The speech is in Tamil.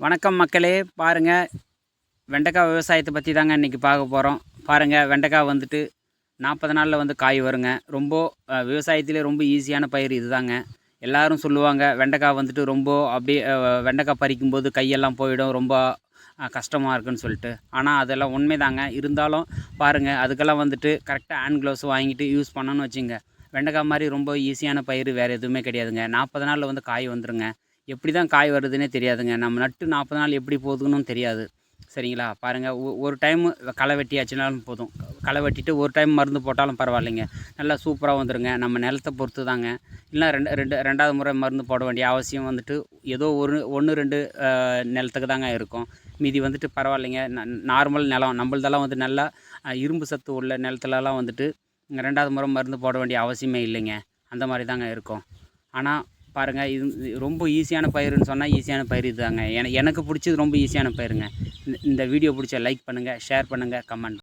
வணக்கம் மக்களே. பாருங்கள் வெண்டைக்காய் விவசாயத்தை பற்றி தாங்க இன்றைக்கி பார்க்க போகிறோம் பாருங்கள் வெண்டைக்காய் வந்துட்டு நாற்பது நாளில் வந்து காய் வருங்க. ரொம்ப விவசாயத்திலே ரொம்ப ஈஸியான பயிர் இதுதாங்க. எல்லோரும் சொல்லுவாங்க வெண்டைக்காய் வந்துட்டு ரொம்ப அப்படியே வெண்டைக்காய் பறிக்கும்போது கையெல்லாம் போயிடும் ரொம்ப கஷ்டமாக இருக்குன்னு சொல்லிட்டு. ஆனால் அதெல்லாம் உண்மைதாங்க. இருந்தாலும் பாருங்கள் அதுக்கெல்லாம் வந்துட்டு கரெக்டாக ஹேண்ட் க்ளவுஸ் வாங்கிட்டு யூஸ் பண்ணணும்னு வச்சுங்க. வெண்டைக்காய் மாதிரி ரொம்ப ஈஸியான பயிர் வேறு எதுவுமே கிடையாதுங்க. நாற்பது நாளில் வந்து காய் வந்துருங்க. எப்படி தான் காய் வருதுன்னே தெரியாதுங்க. நம்ம நட்டு நாற்பது நாள் எப்படி போகுதுன்னு தெரியாது. சரிங்களா? பாருங்கள் ஒரு டைம் களை வெட்டியாச்சுனாலும் போதும். களை வெட்டிட்டு ஒரு டைம் மருந்து போட்டாலும் பரவாயில்லைங்க. நல்லா சூப்பராக வந்துடுங்க நம்ம நிலத்தை பொறுத்து தாங்க இல்லை ரெண்டு ரெண்டு ரெண்டாவது முறை மருந்து போட வேண்டிய அவசியம் வந்துட்டு ஏதோ ஒரு ஒன்று ரெண்டு நிலத்துக்கு தாங்க இருக்கும். மீதி வந்துட்டு பரவாயில்லைங்க. நார்மல் நிலம் நம்மளதெல்லாம் வந்து நல்லா இரும்பு சத்து உள்ள நிலத்துலலாம் வந்துட்டு ரெண்டாவது முறை மருந்து போட வேண்டிய அவசியமே இல்லைங்க. அந்த மாதிரி தாங்க இருக்கும். ஆனால் பாருங்கள் இது ரொம்ப ஈஸியான பயிருன்னு சொன்னால் ஈஸியான பயிர் இதுதாங்க. என எனக்கு பிடிச்சது ரொம்ப ஈஸியான பயிருங்க. இந்த- இந்த வீடியோ பிடிச்ச லைக் பண்ணுங்கள் ஷேர் பண்ணுங்கள் கமெண்ட்